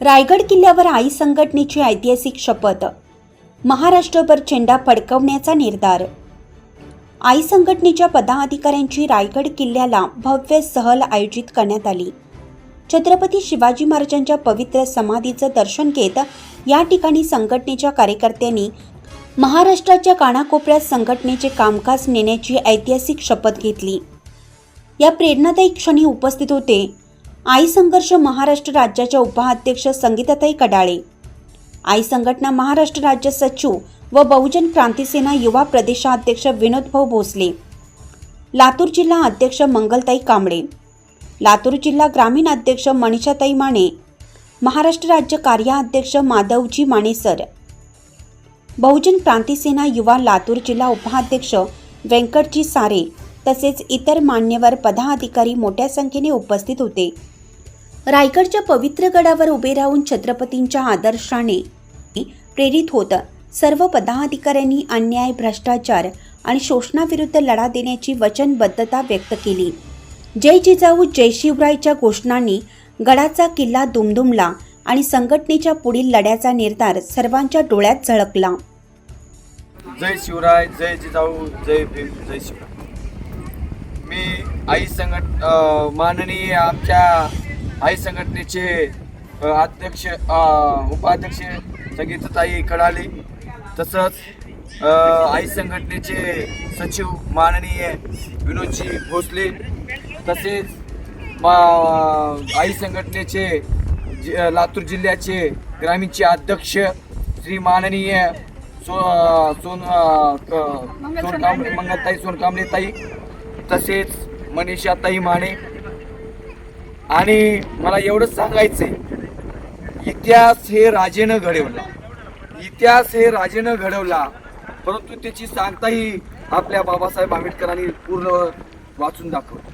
रायगड किल्ल्यावर आई संघटनेची ऐतिहासिक शपथ. महाराष्ट्रभर झेंडा फडकवण्याचा निर्धार. आई संघटनेच्या पदाधिकाऱ्यांची रायगड किल्ल्याला भव्य सहल आयोजित करण्यात आली. छत्रपती शिवाजी महाराजांच्या पवित्र समाधीचं दर्शन घेत या ठिकाणी संघटनेच्या कार्यकर्त्यांनी महाराष्ट्राच्या कानाकोपऱ्यात संघटनेचे कामकाज नेण्याची ऐतिहासिक शपथ घेतली. या प्रेरणादायी क्षणी उपस्थित होते आई संघर्ष महाराष्ट्र राज्याच्या उपाध्यक्ष संगीताताई कडाळे. आई संघटना महाराष्ट्र राज्य सचिव व बहुजन क्रांती सेना युवा प्रदेशाध्यक्ष विनोदभाऊ भोसले. लातूर जिल्हा अध्यक्ष मंगलताई कांबळे. लातूर जिल्हा ग्रामीण अध्यक्ष मनीषाताई माने. महाराष्ट्र राज्य कार्याध्यक्ष माधवजी माने सर बहुजन क्रांती सेना युवा लातूर जिल्हा उपाध्यक्ष व्यंकटजी सारे तसेच इतर मान्यवर पदाधिकारी मोठ्या संख्येने उपस्थित होते. रायगडच्या पवित्र गडावर उभे राहून छत्रपतींच्या आदर्शाने प्रेरित होत सर्व पदाधिकाऱ्यांनी अन्याय भ्रष्टाचार आणि शोषणाविरुद्ध लढा देण्याची वचनबद्धता व्यक्त केली. जय जिजाऊ जय शिवरायच्या घोषणांनी गडाचा किल्ला दुमदुमला आणि संघटनेच्या पुढील लढ्याचा निर्धार सर्वांच्या डोळ्यात झळकला. जय शिवराय जय जिजाऊ जय भीम जय शिवराय. मी आई संघट माननीय आमच्या आई संघटनेचे अध्यक्ष उपाध्यक्ष संगीतताई कडाले तसंच आई संघटनेचे सचिव माननीय विनोदजी भोसले तसेच मा आई संघटनेचे जि- लातूर जिल्ह्याचे ग्रामीणचे अध्यक्ष श्री माननीय सो सोन सोनकांबळे मंगलताई सोनकांबळेताई तसेच मनीषाताई माने आणि मला एवढंच सांगायचंय इतिहास हे राजेनं घडवला. इतिहास हे राजेनं घडवला परंतु त्याची सांगताही आपल्या बाबासाहेब आंबेडकरांनी पूर्ण वाचून दाखवलं.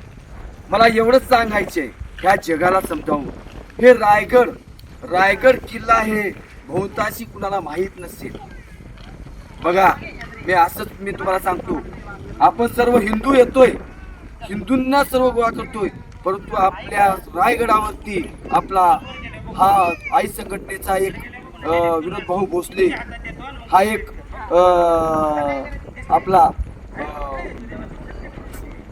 मला एवढंच सांगायचे ह्या जगाला समजावून. हे रायगड रायगड किल्ला हे बहुतांशी कुणाला माहीत नसेल. बघा मी असंच मी तुम्हाला सांगतो आपण सर्व हिंदू येतोय हिंदूंना सर्व गोळा करतोय. परंतु आपल्या रायगडावरती आपला हा आई संघटनेचा एक विनोद भाऊ भोसले हा एक आपला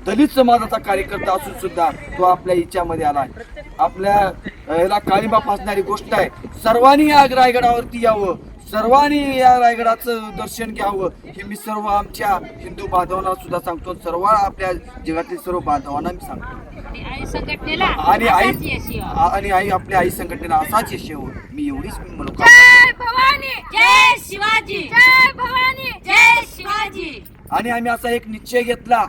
दलित समाजाचा कार्यकर्ता असून सुद्धा तो आपल्या याच्यामध्ये आला आहे. आपल्या याला काळीबा फासणारी गोष्ट आहे. सर्वांनी या रायगडावरती यावं. सर्वांनी या रायगडाचं दर्शन घ्यावं. हे मी सर्व आमच्या हिंदू बांधवांना सुद्धा सांगतो. सर्व आपल्या जगातील सर्व बांधवांना मी सांगतो. आई संघटनेला आणि आई असाच यश यावं. आणि आई आपल्या आई संघटनेला असाच यश येवो. मी एवढीच मी म्हणू जय भवानी जय शिवाजी. जय भवानी जय शिवाजी. आणि आम्ही असा एक निश्चय घेतला.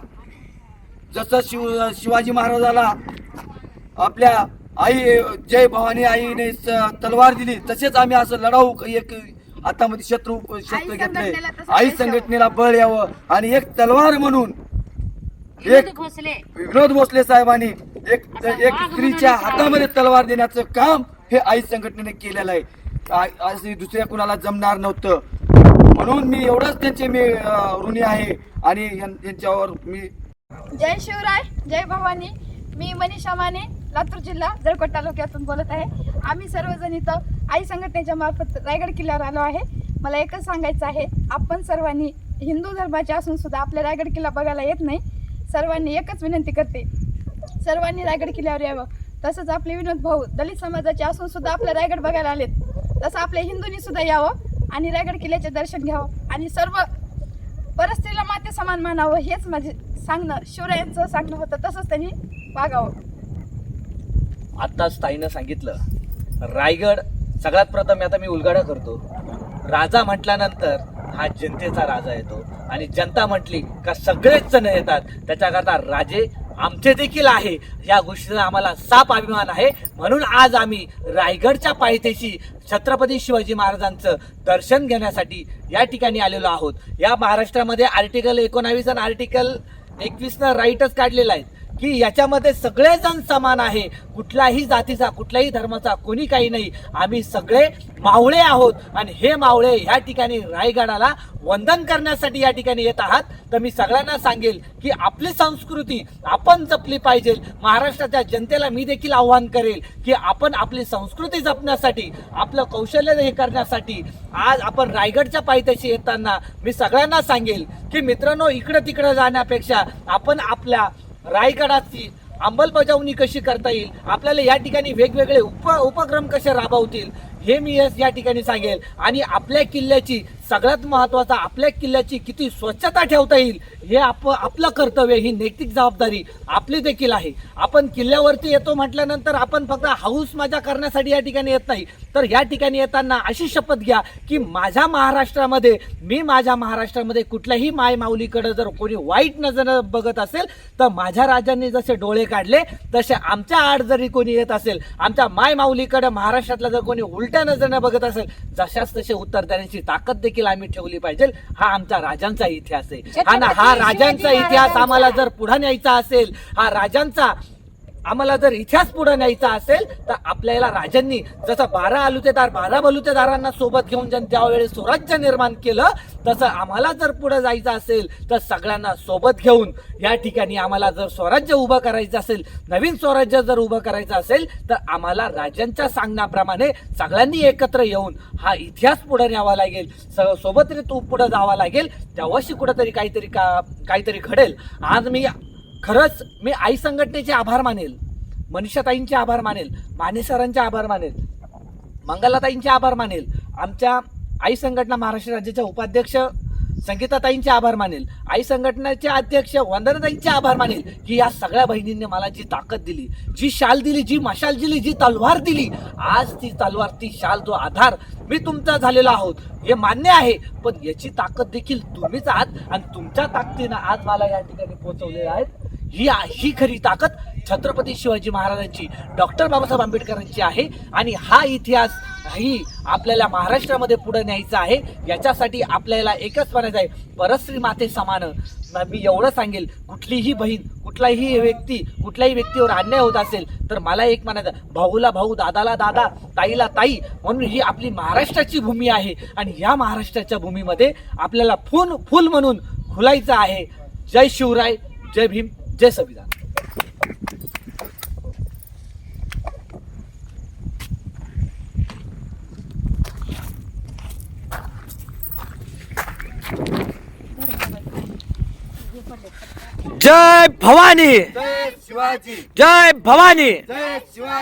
जसं शिव शिवाजी महाराजाला आपल्या आई जय भवानी आईने स- तलवार दिली तसेच आम्ही असं लढाऊ. एक हातामध्ये शत्रू शस्त्र घेतलंय आई संघटनेला बळ यावं. आणि एक तलवार म्हणून एक भोसले. विनोद भोसले साहेबांनी एक एक स्त्रीच्या हातामध्ये तलवार देण्याचं काम हे आई संघटनेने केलेलं आहे. आ- असं दुसऱ्या कुणाला जमणार नव्हतं. म्हणून मी एवढंच त्यांचे मी ऋणी आहे आणि यांच्यावर मी जय शिवराय जय भवानी. मी मनीषा माने लातूर जिल्हा जळकोट तालुक्यातून बोलत आहे. आम्ही सर्वजण इथं आई संघटनेच्या मार्फत रायगड किल्ल्यावर आलो आहे. मला एकच सांगायचं आहे आपण सर्वांनी हिंदू धर्माचे असून सुद्धा आपल्या रायगड किल्ला बघायला येत नाही. सर्वांनी एकच विनंती करते. सर्वांनी रायगड किल्ल्यावर यावं. तसंच आपले विनोद भाऊ दलित समाजाचे असून सुद्धा आपलं रायगड बघायला आलेत. तसं आपल्या हिंदूंनी सुद्धा यावं आणि रायगड किल्ल्याचे दर्शन घ्यावं आणि सर्व परस्त्रीला माते समान मानावं हेच माझे सांगणं शिवरायांचं सांगणं होतं. तसंच त्यांनी वागावं. आत्ताच ताईनं सांगितलं रायगड सगळ्यात प्रथम आता मी उलगाडा करतो. राजा म्हटल्यानंतर हा जनतेचा राजा येतो. आणि जनता म्हटली का सगळेच जण येतात. त्याच्याकरता राजे आमचे देखील आहे. या गोष्टीचा आम्हाला साप अभिमान आहे. म्हणून आज आम्ही रायगडच्या पायथ्याशी छत्रपती शिवाजी महाराजांचं दर्शन घेण्यासाठी या ठिकाणी आलेलो आहोत. या महाराष्ट्रामध्ये आर्टिकल एकोणावीस आणि आर्टिकल एकवीसनं राईटच काढलेला आहे. की याच्यामध्ये सगळेजण समान आहे. कुठलाही जातीचा कुठल्याही धर्माचा कोणी काही नाही. आम्ही सगळे मावळे आहोत. आणि हे मावळे ह्या ठिकाणी रायगडाला वंदन करण्यासाठी या ठिकाणी येत आहात. तर मी सगळ्यांना सांगेल की आपली संस्कृती आपण जपली पाहिजे. महाराष्ट्राच्या जनतेला मी देखील आव्हान करेल की आपण आपली संस्कृती जपण्यासाठी आपलं कौशल्य हे करण्यासाठी आज आपण रायगडच्या पायथ्याशी येताना मी सगळ्यांना सांगेल की मित्रांनो इकडं तिकडं जाण्यापेक्षा आपण आपल्या रायगडाची अंमलबजावणी कशी करता येईल? आपल्याला या ठिकाणी वेगवेगळे उप उपक्रम कसे राबवतील? हे मी या- या ठिकाणी सांगेल. आणि आपल्या किल्ल्याची सगळ्यात महत्त्वाचा आपल्या किल्ल्याची किती स्वच्छता ठेवता येईल हे आप आपलं कर्तव्य ही नैतिक जबाबदारी आपली देखील आहे. आपण किल्ल्यावरती येतो म्हटल्यानंतर आपण फक्त हाऊस मजा करण्यासाठी या ठिकाणी येत नाही. तर या ठिकाणी येताना अशी शपथ घ्या की माझ्या महाराष्ट्रामध्ये मी माझ्या महाराष्ट्रामध्ये कुठल्याही माय माऊलीकडे जर कोणी वाईट नजर बघत असेल तर माझ्या राजांनी जसे डोळे काढले तसे आमच्या आड जरी कोणी येत असेल आमच्या माय माऊलीकडे महाराष्ट्रातला जर कोणी उलट्या नजरेने बघत असेल जशाच तसे उत्तर देण्याची ताकद देखील आम्ही ठेवली पाहिजे. हा आमच्या राजांचा इतिहास आहे. हा ना हा राजांचा इतिहास आम्हाला जर पुढे न्यायचा असेल हा राजांचा आम्हाला जर इतिहास पुढे न्यायचा असेल तर आपल्याला राजांनी जसं बारा आलुतेदार बारा बलुतेदारांना सोबत घेऊन ज्या त्यावेळेस स्वराज्य निर्माण केलं तसं आम्हाला जर पुढे जायचं असेल तर सगळ्यांना सोबत घेऊन या ठिकाणी आम्हाला जर स्वराज्य उभं करायचं असेल नवीन स्वराज्य जर उभं करायचं असेल तर आम्हाला राजांच्या सांगण्याप्रमाणे सगळ्यांनी एकत्र येऊन हा इतिहास पुढे न्यावा लागेल. स- सोबत तू पुढे जावा लागेल. तेव्हाशी कुठंतरी काहीतरी का काहीतरी घडेल. आज मी खरंच मी आई संघटनेचे आभार मानेल मनीषाताईंचे आभार मानेल माने सरांचे आभार मानेल मंगलाताईंचे आभार मानेल आमच्या आई संघटना महाराष्ट्र राज्याच्या उपाध्यक्ष संगीताताईंचे आभार मानेल आई संघटनेचे अध्यक्ष वंदनाताईंचे आभार मानेल की या सगळ्या बहिणींनी मला जी ताकद दिली जी शाल दिली जी मशाल दिली जी तलवार दिली आज ती तलवार ती शाल जो आधार मी तुमचा झालेला आहोत हे मान्य आहे पण याची ताकद देखील तुम्हीच आहात आणि तुमच्या ताकदीनं आज मला या ठिकाणी पोहोचवलेल्या आहेत ही ही खरी ताकद छत्रपती शिवाजी महाराजांची डॉक्टर बाबासाहेब आंबेडकरांची आहे. आणि हा इतिहास ही आपल्याला महाराष्ट्रामध्ये पुढे न्यायचा आहे. याच्यासाठी आपल्याला एकच म्हणायचं आहे परश्री माते समान. मी एवढं सांगेल कुठलीही बहीण कुठलाही व्यक्ती कुठल्याही व्यक्तीवर अन्याय होत असेल तर मला एक म्हणायचं भाऊला भाऊ दादाला दादा ताईला ताई म्हणून ही आपली महाराष्ट्राची भूमी आहे. आणि या महाराष्ट्राच्या भूमीमध्ये आपल्याला फुल फुल म्हणून खुलायचं आहे. जय शिवराय जय भीम. जय संविधान जय भवानी। जय शिवाजी। जय भवानी। जय शिवाजी।